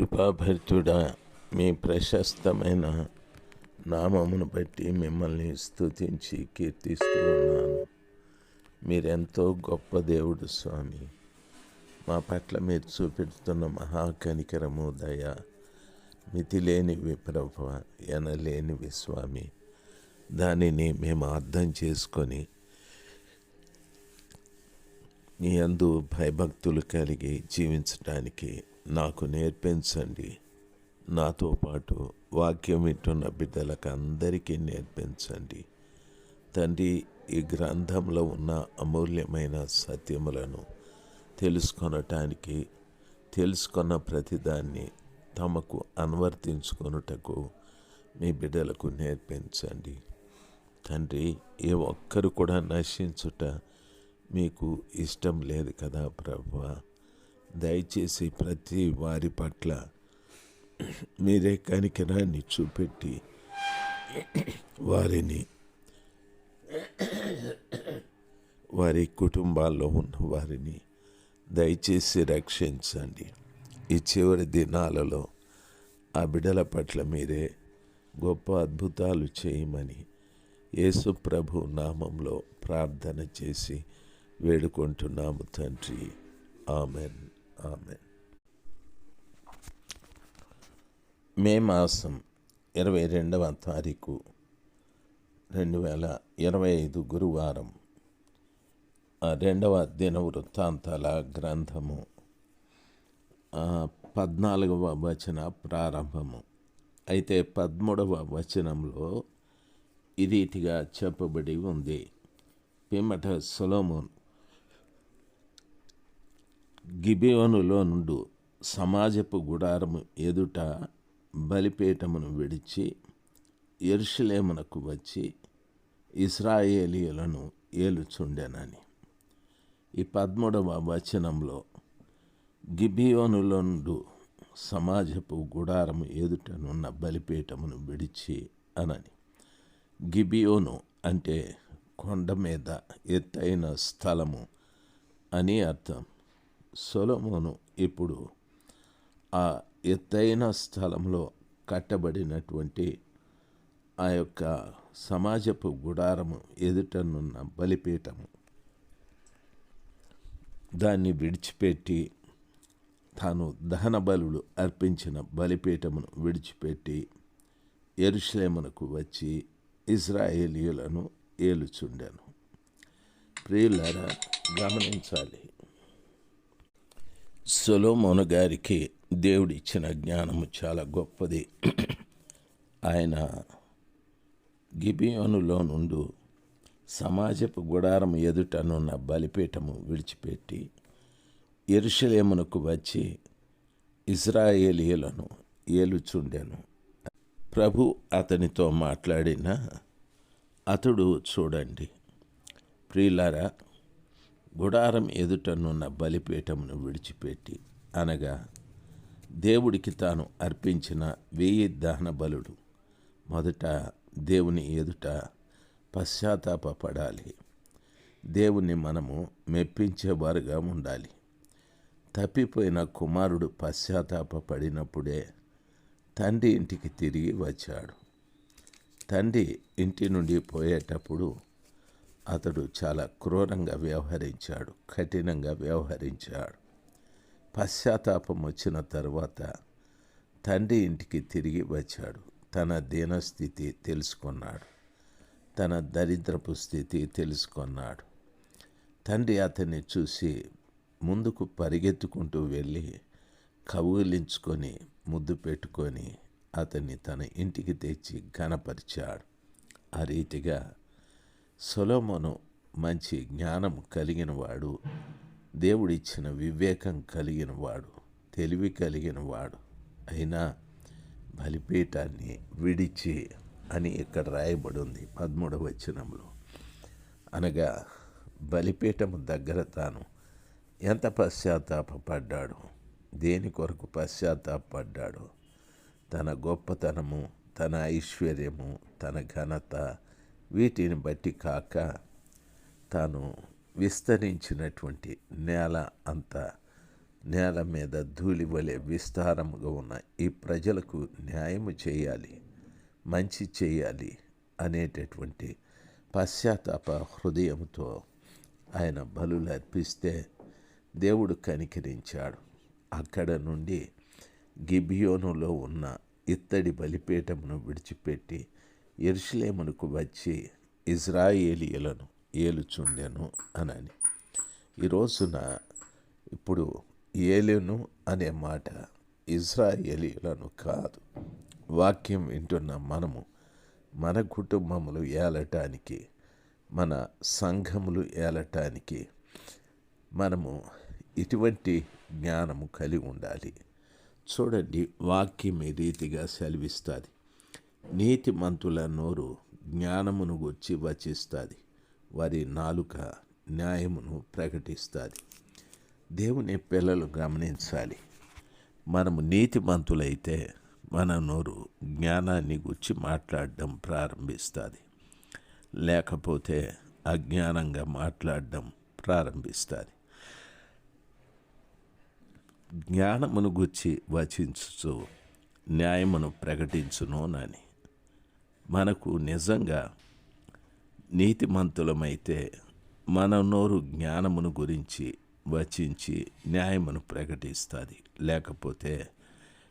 కృపాభరితుడా మీ ప్రశస్తమైన నామమును బట్టి మిమ్మల్ని స్తుతించి కీర్తిస్తూ ఉన్నాను. మీరెంతో గొప్ప దేవుడు స్వామి. మా పట్ల మీరు చూపెడుతున్న మహాకనికరము దయ మితిలేనివి ప్రభు ఎనలేనివి స్వామి. దానిని మేము అర్థం చేసుకొని మీ అందు భయభక్తులు కలిగి జీవించడానికి నాకు నేర్పించండి. నాతో పాటు వాక్యం వింటున్న బిడ్డలకు అందరికీ నేర్పించండి. తండ్రి ఈ గ్రంథంలో ఉన్న అమూల్యమైన సత్యములను తెలుసుకొనటానికి తెలుసుకున్న ప్రతిదాన్ని తమకు అనువర్తించుకొనుటకు మీ బిడ్డలకు నేర్పించండి. తండ్రి ఏ ఒక్కరు కూడా నశించుట మీకు ఇష్టం లేదు కదా ప్రభా. దయచేసి ప్రతి వారి పట్ల మీరే కనికరాన్ని చూపెట్టి వారిని వారి కుటుంబాల్లో ఉన్న వారిని దయచేసి రక్షించండి. ఈ చివరి దినాలలో ఆ బిడల పట్ల మీరే గొప్ప అద్భుతాలు చేయమని యేసు ప్రభు నామంలో ప్రార్థన చేసి వేడుకుంటున్నాము తండ్రి. ఆమెన్. ఆమెన్ మే మాసం ఇరవై రెండవ తారీఖు రెండు వేల ఇరవై ఐదు గురువారం. రెండవ దిన వృత్తాంతాల గ్రంథము. పద్నాలుగవ వచన ప్రారంభము. అయితే పదమూడవ వచనంలో ఈ రీతిగా చెప్పబడి ఉంది. పిమ్మట సొలోమోన్ గిబియోనులో నుండు సమాజపు గుడారము ఎదుట బలిపీఠమును విడిచి ఎరుషలేమునకు వచ్చి ఇస్రాయేలీయులను ఏలుచుండెనని. ఈ పదమూడవ వచనంలో గిబియోనులో నుండు సమాజపు గుడారము ఎదుటనున్న బలిపీఠమును విడిచి అనని. గిబియోను అంటే కొండ మీద ఎత్తైన స్థలము అని అర్థం. సొలమోను ఇప్పుడు ఆ ఎత్తైన స్థలంలో కట్టబడినటువంటి ఆ యొక్క సమాజపు గుడారము ఎదుటనున్న బలిపీఠము. దాన్ని విడిచిపెట్టి తాను దహన బలులు అర్పించిన బలిపీఠమును విడిచిపెట్టి ఎరుశ్లేమునకు వచ్చి ఇజ్రాయేలీయులను ఏలుచుండాను. ప్రియులారా గమనించాలి సొలోమోను గారికి దేవుడిచ్చిన జ్ఞానము చాలా గొప్పది. ఆయన గిబియోనులో నుండు సమాజపు గుడారం ఎదుటనున్న బలిపీఠము విడిచిపెట్టి ఎరుషలేమునకు వచ్చి ఇజ్రాయేలీయులను ఏలుచుండెను. ప్రభు అతనితో మాట్లాడిన అతడు చూడండి ప్రియులారా గుడారం ఎదుటనున్న బలిపీఠమును విడిచిపెట్టి అనగా దేవుడికి తాను అర్పించిన వెయ్యి దహన బలుడు మొదట దేవుని ఎదుట పశ్చాత్తాపడాలి దేవుణ్ణి మనము మెప్పించేవారుగా ఉండాలి. తప్పిపోయిన కుమారుడు పశ్చాత్తాపడినప్పుడే తండ్రి ఇంటికి తిరిగి వచ్చాడు. తండ్రి ఇంటి నుండి పోయేటప్పుడు అతడు చాలా క్రూరంగా వ్యవహరించాడు కఠినంగా వ్యవహరించాడు. పశ్చాత్తాపం వచ్చిన తర్వాత తండ్రి ఇంటికి తిరిగి వచ్చాడు. తన దీనస్థితి తెలుసుకున్నాడు. తన దరిద్రపు స్థితి తెలుసుకున్నాడు. తండ్రి అతన్ని చూసి ముందుకు పరిగెత్తుకుంటూ వెళ్ళి కౌగిలించుకొని ముద్దు పెట్టుకొని అతన్ని తన ఇంటికి తెచ్చి ఘనపరిచాడు. ఆ రీతిగా సొలోమోను మంచి జ్ఞానం కలిగినవాడు దేవుడిచ్చిన వివేకం కలిగినవాడు తెలివి కలిగినవాడు. అయినా బలిపీఠాన్ని విడిచి అని ఇక్కడ రాయబడి ఉంది పదమూడవ వచనంలో. అనగా బలిపీఠము దగ్గర తాను ఎంత పశ్చాత్తాపడ్డాడు దేని కొరకు పశ్చాత్తాపడ్డాడు తన గొప్పతనము తన ఐశ్వర్యము తన ఘనత వీటిని బట్టి కాక తాను విస్తరించినటువంటి నేల అంతా నేల మీద ధూళి వలె విస్తారముగా ఉన్న ఈ ప్రజలకు న్యాయము చేయాలి మంచి చేయాలి అనేటటువంటి పశ్చాత్తాప హృదయంతో ఆయన బలులు అర్పిస్తే దేవుడు కనికరించాడు. అక్కడ నుండి గిబియోనులో ఉన్న ఇత్తడి బలిపీఠమును విడిచిపెట్టి ఎరుషులేమునకు వచ్చి ఇజ్రాయేలీయులను ఏలుచుండెను అనని. ఈ రోజున ఇప్పుడు ఏలెను అనే మాట ఇజ్రాయేలీలను కాదు. వాక్యం వింటున్న మనము మన కుటుంబములు ఏలటానికి మన సంఘములు ఏలటానికి మనము ఇటువంటి జ్ఞానము కలిగి ఉండాలి. చూడండి వాక్యం ఈ రీతిగా సెలవిస్తుంది. నీతిమంతుల నోరు జ్ఞానమును గూర్చి వచిస్తుంది. వారి నాలుక న్యాయమును ప్రకటిస్తుంది. దేవుని పిల్లలు గమనించాలి. మనము నీతిమంతులైతే మన నోరు జ్ఞానాన్ని గుర్చి మాట్లాడడం ప్రారంభిస్తుంది. లేకపోతే అజ్ఞానంగా మాట్లాడడం ప్రారంభిస్తుంది. జ్ఞానమును గుచ్చి వచించు న్యాయమును ప్రకటించును నాని మనకు నిజంగా నీతిమంతులమైతే మన నోరు జ్ఞానమును గురించి వచించి న్యాయమును ప్రకటిస్తుంది. లేకపోతే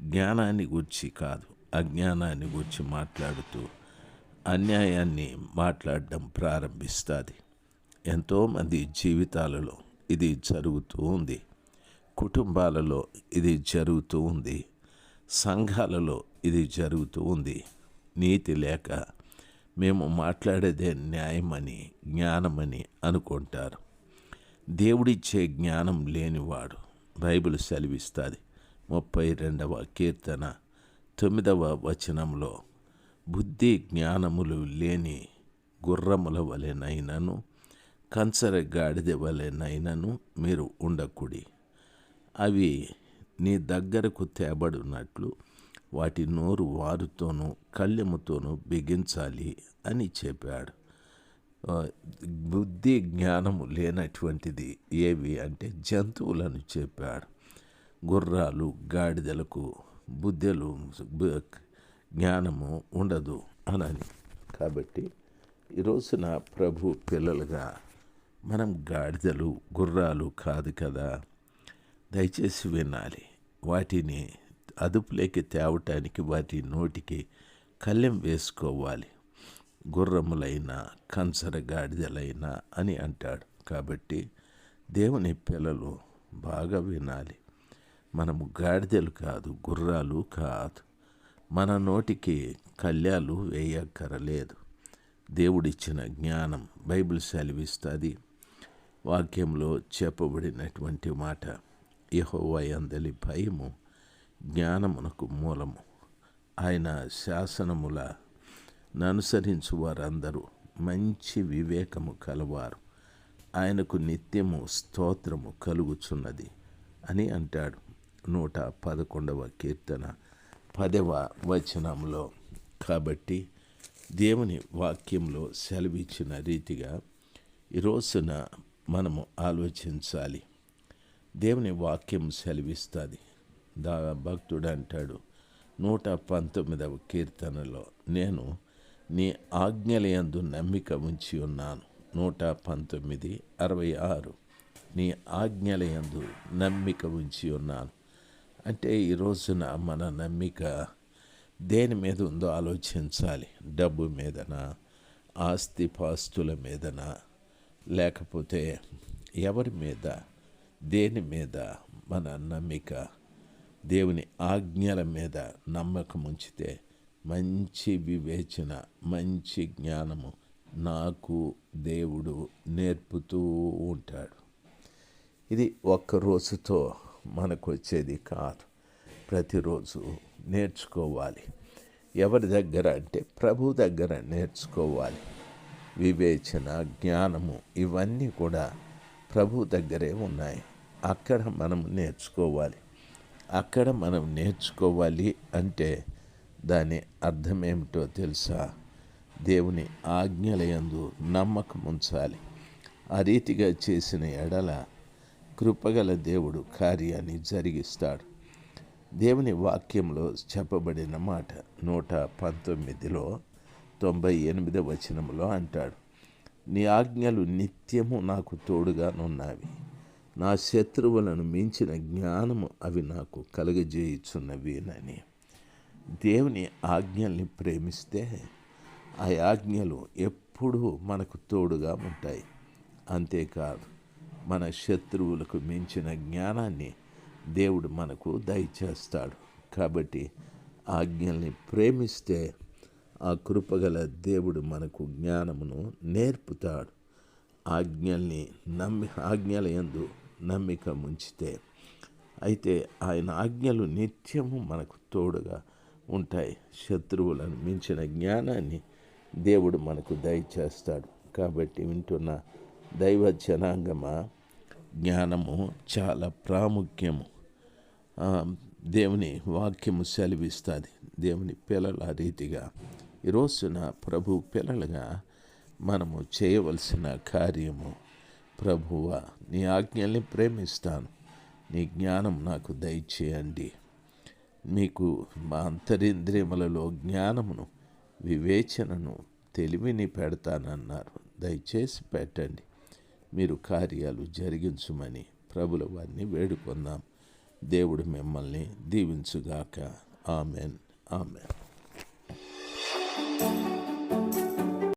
జ్ఞానాన్ని గురించి కాదు అజ్ఞానాన్ని గురించి మాట్లాడుతూ అన్యాయాన్ని మాట్లాడడం ప్రారంభిస్తుంది. ఎంతోమంది జీవితాలలో ఇది జరుగుతూ ఉంది. కుటుంబాలలో ఇది జరుగుతూ ఉంది. సంఘాలలో ఇది జరుగుతూ ఉంది. నీతి లేక మేము మాట్లాడేదే న్యాయమని జ్ఞానమని అనుకుంటారు. దేవుడిచ్చే జ్ఞానం లేనివాడు బైబిల్ సెలవిస్తుంది. ముప్పై రెండవ కీర్తన తొమ్మిదవ వచనంలో బుద్ధి జ్ఞానములు లేని గుర్రముల వలెనైనను కంచర గాడిద వలెనైనను మీరు ఉండకుడి. అవి నీ దగ్గరకు తేబడినట్లు వాటి నోరు వారుతోనూ కళ్ళెముతోనూ బిగించాలి అని చెప్పాడు. బుద్ధి జ్ఞానము లేనటువంటిది ఏవి అంటే జంతువులను చెప్పాడు. గుర్రాలు గాడిదలకు బుద్ధెలు జ్ఞానము ఉండదు అనని. కాబట్టి ఈరోజున ప్రభు పిల్లలుగా మనం గాడిదలు గుర్రాలు కాదు కదా. దయచేసి వినాలి. వాటిని అదుపులోకి తేవటానికి వాటి నోటికి కళ్ళెం వేసుకోవాలి. గుర్రములైనా కంచర గాడిదలైనా అని అంటాడు. కాబట్టి దేవుని పిల్లలు బాగా వినాలి. మనము గాడిదలు కాదు గుర్రాలు కాదు. మన నోటికి కళ్యాలు వేయక్కరలేదు. దేవుడిచ్చిన జ్ఞానం బైబిల్ సెలవిస్తుంది. వాక్యంలో చెప్పబడినటువంటి మాట యహోవయందలి భయము జ్ఞానమునకు మూలము. ఆయన శాసనముల ననుసరించు వారందరూ మంచి వివేకము కలవారు. ఆయనకు నిత్యము స్తోత్రము కలుగుచున్నది అని అంటాడు. నూట పదకొండవ కీర్తన పదవ వచనంలో కాబట్టి దేవుని వాక్యంలో సెలవిచ్చిన రీతిగా ఈ రోజున మనము ఆలోచించాలి. దేవుని వాక్యం సెలవిస్తుంది. దా భక్తుడు అంటాడు నూట పంతొమ్మిదవ కీర్తనలో నేను నీ ఆజ్ఞలయందు నమ్మిక ఉంచి ఉన్నాను. నూట పంతొమ్మిది అరవై ఆరు. నీ ఆజ్ఞలయందు నమ్మిక ఉంచి ఉన్నాను. అంటే ఈ రోజున మన నమ్మిక దేని మీద ఉందో ఆలోచించాలి. డబ్బు మీదనా ఆస్తి పాస్తుల మీదనా లేకపోతే ఎవరి మీద దేని మీద మన నమ్మిక దేవుని ఆజ్ఞల మీద నమ్మకం ఉంచితే మంచి వివేచన మంచి జ్ఞానము నాకు దేవుడు నేర్పుతూ ఉంటాడు. ఇది ఒక్క రోజుతో మనకు వచ్చేది కాదు. ప్రతిరోజు నేర్చుకోవాలి. ఎవరి దగ్గర అంటే ప్రభు దగ్గర నేర్చుకోవాలి. వివేచన జ్ఞానము ఇవన్నీ కూడా ప్రభు దగ్గరే ఉన్నాయి. అక్కడ మనం నేర్చుకోవాలి. అక్కడ మనం నేర్చుకోవాలి అంటే దాని అర్థం ఏమిటో తెలుసా? దేవుని ఆజ్ఞలయందు నమ్మకం ఉంచాలి. ఆ రీతిగా చేసిన ఎడల కృపగల దేవుడు కార్యాన్ని జరిగిస్తాడు. దేవుని వాక్యంలో చెప్పబడిన మాట నూట పంతొమ్మిదిలో తొంభై ఎనిమిదవ వచనంలో అంటాడు నీ ఆజ్ఞలు నిత్యము నాకు తోడుగానున్నవి నా శత్రువులను మించిన జ్ఞానము అవి నాకు కలుగజేయుచున్నవినని దేవుని ఆజ్ఞల్ని ప్రేమిస్తే ఆ ఆజ్ఞలు ఎప్పుడూ మనకు తోడుగా ఉంటాయి. అంతేకాదు మన శత్రువులకు మించిన జ్ఞానాన్ని దేవుడు మనకు దయచేస్తాడు. కాబట్టి ఆజ్ఞల్ని ప్రేమిస్తే ఆ కృపగల దేవుడు మనకు జ్ఞానమును నేర్పుతాడు. ఆజ్ఞల్ని నమ్మి ఆజ్ఞల ఎందు నమ్మిక ముంచితే అయితే ఆయన ఆజ్ఞలు నిత్యము మనకు తోడుగా ఉంటాయి. శత్రువులను మించిన జ్ఞానాన్ని దేవుడు మనకు దయచేస్తాడు. కాబట్టి వింటున్న దైవ జనాంగమా జ్ఞానము చాలా ప్రాముఖ్యము. దేవుని వాక్యము సెలవిస్తుంది. దేవుని పిల్లల రీతిగా. ఈ రోజున ప్రభు పిల్లలుగా మనము చేయవలసిన కార్యము ప్రభువ నీ ఆజ్ఞల్ని ప్రేమిస్తాను. నీ జ్ఞానం నాకు దయచేయండి. మీకు మా అంతరింద్రియములలో జ్ఞానమును వివేచనను తెలివిని పెడతానన్నారు. దయచేసి పెట్టండి. మీరు కార్యాలు జరిగించుమని ప్రభుల వారిని వేడుకుందాం. దేవుడు మిమ్మల్ని దీవించుగాక. ఆమెన్. ఆమెన్.